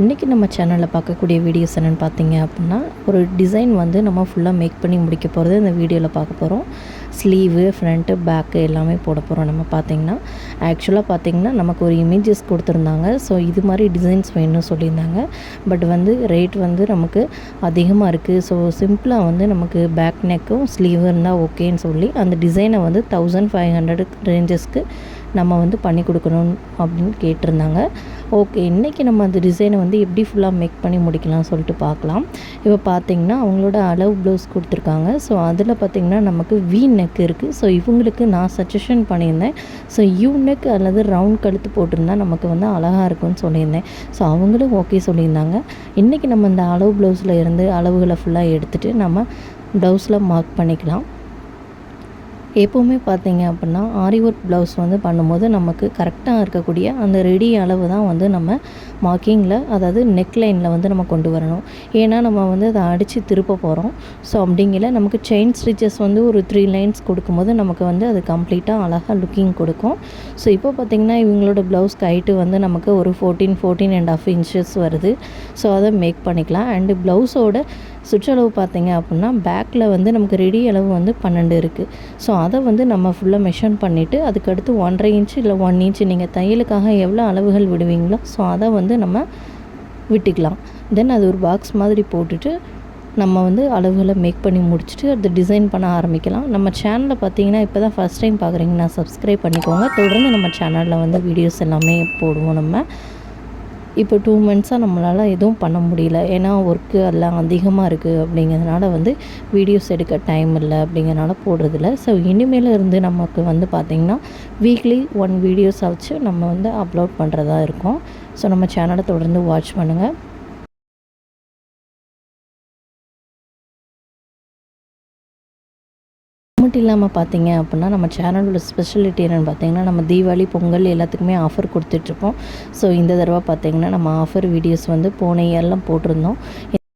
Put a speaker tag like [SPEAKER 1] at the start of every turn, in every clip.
[SPEAKER 1] இன்றைக்கி நம்ம சேனலில் பார்க்கக்கூடிய வீடியோஸ் என்னென்னு பார்த்தீங்க அப்படின்னா ஒரு டிசைன் வந்து நம்ம ஃபுல்லாக மேக் பண்ணி முடிக்க போகிறது இந்த வீடியோவில் பார்க்க போகிறோம் ஸ்லீவு ஃப்ரண்ட்டு பேக்கு எல்லாமே போட போகிறோம் நம்ம பார்த்தீங்கன்னா. ஆக்சுவலாக பார்த்தீங்கன்னா நமக்கு ஒரு இமேஜஸ் கொடுத்துருந்தாங்க. ஸோ இது மாதிரி டிசைன்ஸ் வேணும்னு சொல்லியிருந்தாங்க. பட் வந்து ரேட் வந்து நமக்கு அதிகமாக இருக்குது ஸோ சிம்பிளாக வந்து நமக்கு பேக் நெக்கும் ஸ்லீவு இருந்தால் ஓகேன்னு சொல்லி அந்த டிசைனை வந்து தௌசண்ட் ஃபைவ் ஹண்ட்ரட் ரேஞ்சஸ்க்கு நம்ம வந்து பண்ணி கொடுக்கணும் அப்படின்னு கேட்டிருந்தாங்க. ஓகே இன்றைக்கி நம்ம அந்த டிசைனை வந்து எப்படி ஃபுல்லாக மேக் பண்ணி முடிக்கலாம் சொல்லிட்டு பார்க்கலாம். இப்போ பார்த்திங்கன்னா அவங்களோட அளவு ப்ளவுஸ் கொடுத்துருக்காங்க. ஸோ அதில் பார்த்திங்கன்னா நமக்கு வி நெக் இருக்குது ஸோ இவங்களுக்கு நான் சஜஷன் பண்ணியிருந்தேன். ஸோ யூ நெக் அல்லது ரவுண்ட் கழுத்து போட்டிருந்தா நமக்கு வந்து அழகாக இருக்கும்னு சொல்லியிருந்தேன். ஸோ அவங்களும் ஓகே சொல்லியிருந்தாங்க. இன்றைக்கி நம்ம இந்த அளவு ப்ளவுஸில் இருந்து அளவுகளை ஃபுல்லாக எடுத்துகிட்டு நம்ம ப்ளவுஸில் மார்க் பண்ணிக்கலாம். எப்போவுமே பார்த்தீங்க அப்படின்னா ஆரி ஒர்க் ப்ளவுஸ் வந்து பண்ணும்போது நமக்கு கரெக்டாக இருக்கக்கூடிய அந்த ரெடி அளவு தான் வந்து நம்ம மார்க்கிங்கில் அதாவது நெக் லைனில் வந்து நம்ம கொண்டு வரணும். ஏன்னா நம்ம வந்து அதை அடித்து திருப்ப போகிறோம் ஸோ அப்படிங்கிற நமக்கு செயின் ஸ்டிச்சஸ் வந்து ஒரு த்ரீ லைன்ஸ் கொடுக்கும்போது நமக்கு வந்து அது கம்ப்ளீட்டாக அழகாக லுக்கிங் கொடுக்கும். ஸோ இப்போ பார்த்திங்கன்னா இவங்களோட ப்ளவுஸ் கைட்டு வந்து நமக்கு ஒரு fourteen fourteen and half inches வருது. ஸோ அதை மேக் பண்ணிக்கலாம். அண்டு ப்ளவுஸோட சுற்றளவு பார்த்தீங்க அப்படின்னா பேக்கில் வந்து நமக்கு ரெடி அளவு வந்து பன்னெண்டு இருக்குது ஸோ அதை வந்து நம்ம ஃபுல்லாக மெஷர் பண்ணிவிட்டு அதுக்கடுத்து ஒன்றரை இன்ச்சு இல்லை ஒன் இன்ச்சு நீங்கள் தையலுக்காக எவ்வளோ அளவுகள் விடுவீங்களோ ஸோ அதை வந்து நம்ம விட்டுக்கலாம். தென் அது ஒரு பாக்ஸ் மாதிரி போட்டுட்டு நம்ம வந்து அளவுகளை மேக் பண்ணி முடிச்சுட்டு அது டிசைன் பண்ண ஆரம்பிக்கலாம். நம்ம சேனலில் பார்த்தீங்கன்னா இப்போ தான் ஃபஸ்ட் டைம் பார்க்குறீங்கன்னா சப்ஸ்கிரைப் பண்ணிக்கோங்க. தொடர்ந்து நம்ம சேனலில் வந்து வீடியோஸ் எல்லாமே போடுவோம் நம்ம. இப்போ டூ மந்த்ஸாக நம்மளால் எதுவும் பண்ண முடியல. ஏன்னா ஒர்க்கு எல்லாம் அதிகமாக இருக்குது அப்படிங்கிறதுனால வந்து வீடியோஸ் எடுக்க டைம் இல்லை அப்படிங்கிறனால போடுறதில்ல. ஸோ இனிமேல் இருந்து நமக்கு வந்து பார்த்திங்கன்னா வீக்லி ஒன் வீடியோஸ் வச்சு நம்ம வந்து அப்லோட் பண்ணுறதா இருக்கும். ஸோ நம்ம சேனலை தொடர்ந்து வாட்ச் பண்ணுங்கள் மட்டும் இல்லாமல் பார்த்தீங்க அப்படின்னா நம்ம சேனலோட ஸ்பெஷலிட்டி என்னென்னு பார்த்தீங்கன்னா நம்ம தீபாவளி பொங்கல் எல்லாத்துக்குமே ஆஃபர் கொடுத்துட்ருப்போம் ஸோ இந்த தடவை பார்த்தீங்கன்னா நம்ம ஆஃபர் வீடியோஸ் வந்து போன இயர்லாம் போட்டிருந்தோம்.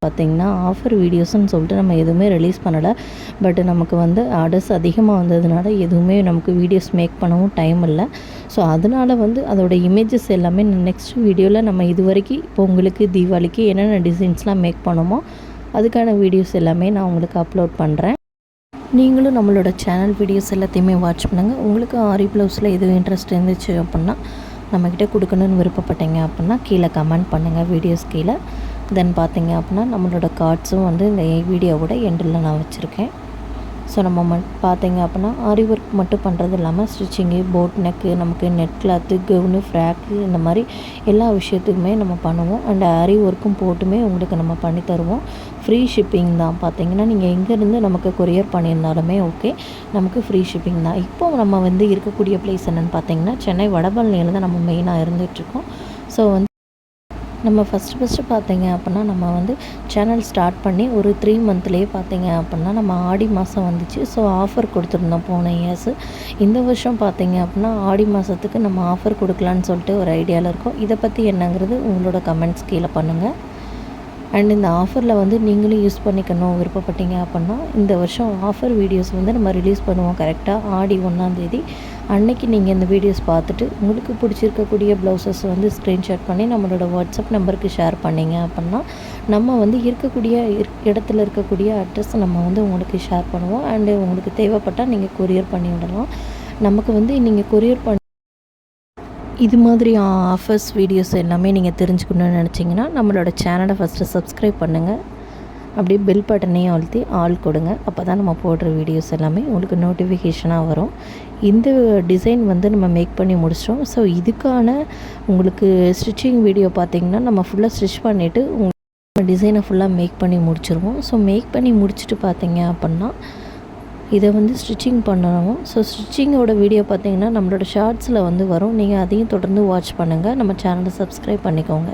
[SPEAKER 1] பார்த்திங்கன்னா ஆஃபர் வீடியோஸ்னு சொல்லிட்டு நம்ம எதுவுமே ரிலீஸ் பண்ணலை. பட் நமக்கு வந்து ஆர்டர்ஸ் அதிகமாக வந்ததுனால எதுவுமே நமக்கு வீடியோஸ் மேக் பண்ணவும் டைம் இல்லை. ஸோ அதனால் வந்து அதோட இமேஜஸ் எல்லாமே நெக்ஸ்ட் வீடியோவில் நம்ம இது வரைக்கும் பொங்கலுக்கு தீபாவளிக்கு என்னென்ன டிசைன்ஸ்லாம் மேக் பண்ணோமோ அதுக்கான வீடியோஸ் எல்லாமே நான் உங்களுக்கு அப்லோட் பண்ணுறேன் நீங்களும் நம்மளோட சேனல் வீடியோஸ் எல்லாத்தையுமே வாட்ச் பண்ணுங்கள் உங்களுக்கு ஆரி ப்ளவுஸில் எதுவும் இன்ட்ரெஸ்ட் இருந்துச்சு அப்படின்னா நம்மக்கிட்ட கொடுக்கணுன்னு விருப்பப்பட்டீங்க அப்படின்னா கீழே கமெண்ட் பண்ணுங்கள் வீடியோஸ் கீழே. தென் பார்த்தீங்க அப்படின்னா நம்மளோட கார்ட்ஸும் வந்து இந்த வீடியோவோட எண்டில் நான் வச்சுருக்கேன். ஸோ நம்ம ம பார்த்தீங்க அப்படின்னா ஆரி ஒர்க் மட்டும் பண்ணுறது இல்லாமல் ஸ்டிச்சிங்கு போட் நெக்கு நமக்கு நெட் கிளாத்து கவுனு ஃப்ராக்கு இந்த மாதிரி எல்லா விஷயத்துக்குமே நம்ம பண்ணுவோம். அண்ட் ஆரி ஒர்க்கும் போட்டுமே உங்களுக்கு நம்ம பண்ணி தருவோம். ஃப்ரீ ஷிப்பிங் தான். பார்த்தீங்கன்னா நீங்கள் எங்கேருந்து நமக்கு கொரியர் பண்ணியிருந்தாலுமே ஓகே நமக்கு ஃப்ரீ ஷிப்பிங் தான். இப்போ நம்ம வந்து இருக்கக்கூடிய பிளேஸ் என்னென்னு பார்த்தீங்கன்னா சென்னை வடபழனியில் தான் நம்ம மெயினாக இருந்துகிட்ருக்கோம் ஸோ வந்து நம்ம ஃபஸ்ட்டு ஃபஸ்ட்டு பார்த்தீங்க அப்படின்னா நம்ம வந்து சேனல் ஸ்டார்ட் பண்ணி ஒரு த்ரீ மந்த்லேயே பார்த்தீங்க அப்படின்னா நம்ம ஆடி மாதம் வந்துச்சு. ஸோ ஆஃபர் கொடுத்துருந்தோம் போன இயர்ஸு இந்த வருஷம் பார்த்தீங்க அப்படின்னா ஆடி மாதத்துக்கு நம்ம ஆஃபர் கொடுக்கலான்னு சொல்லிட்டு ஒரு ஐடியாவில் இருக்கோம். இதை பற்றி என்னங்கிறது உங்களோட கமெண்ட்ஸ் கீழே பண்ணுங்கள் அண்ட் இந்த ஆஃபரில் வந்து நீங்களும் யூஸ் பண்ணிக்கணும் விருப்பப்பட்டீங்க அப்படின்னா இந்த வருஷம் ஆஃபர் வீடியோஸ் வந்து நம்ம ரிலீஸ் பண்ணுவோம் கரெக்டாக ஆடி ஒன்றாந்தேதி அன்னைக்கு நீங்கள் இந்த வீடியோஸ் பார்த்துட்டு உங்களுக்கு பிடிச்சிருக்கக்கூடிய ப்ளவுசஸ் வந்து ஸ்க்ரீன்ஷாட் பண்ணி நம்மளோட வாட்ஸ்அப் நம்பருக்கு ஷேர் பண்ணிங்க அப்படின்னா நம்ம வந்து இருக்கக்கூடிய இடத்துல இருக்கக்கூடிய அட்ரஸ் நம்ம வந்து உங்களுக்கு ஷேர் பண்ணுவோம். அண்டு உங்களுக்கு தேவைப்பட்டால் நீங்கள் கொரியர் பண்ணி விடலாம். நமக்கு வந்து நீங்கள் கொரியர் பண்ணி இது மாதிரி ஆஃபர்ஸ் வீடியோஸ் எல்லாமே நீங்கள் தெரிஞ்சுக்கணும்னு நினச்சிங்கன்னா நம்மளோட சேனலை ஃபஸ்ட்டு சப்ஸ்கிரைப் பண்ணுங்கள் அப்படியே பெல் பட்டனையும் அழுத்தி ஆள் கொடுங்க. அப்போ தான் நம்ம போடுற வீடியோஸ் எல்லாமே உங்களுக்கு நோட்டிஃபிகேஷனாக வரும். இந்த டிசைன் வந்து நம்ம மேக் பண்ணி முடிச்சிட்டோம். ஸோ இதுக்கான உங்களுக்கு ஸ்டிச்சிங் வீடியோ பார்த்திங்கன்னா நம்ம ஃபுல்லாக ஸ்டிச் பண்ணிவிட்டு உங்கள் டிசைனை ஃபுல்லாக மேக் பண்ணி முடிச்சிருவோம். ஸோ மேக் பண்ணி முடிச்சுட்டு பார்த்தீங்க அப்படின்னா இதை வந்து ஸ்டிச்சிங் பண்ணணும். ஸோ ஸ்டிச்சிங்கோட வீடியோ பார்த்தீங்கன்னா நம்மளோட ஷார்ட்ஸில் வந்து வரும். நீங்கள் அதையும் தொடர்ந்து வாட்ச் பண்ணுங்கள் நம்ம சேனலை சப்ஸ்கிரைப் பண்ணிக்கோங்க.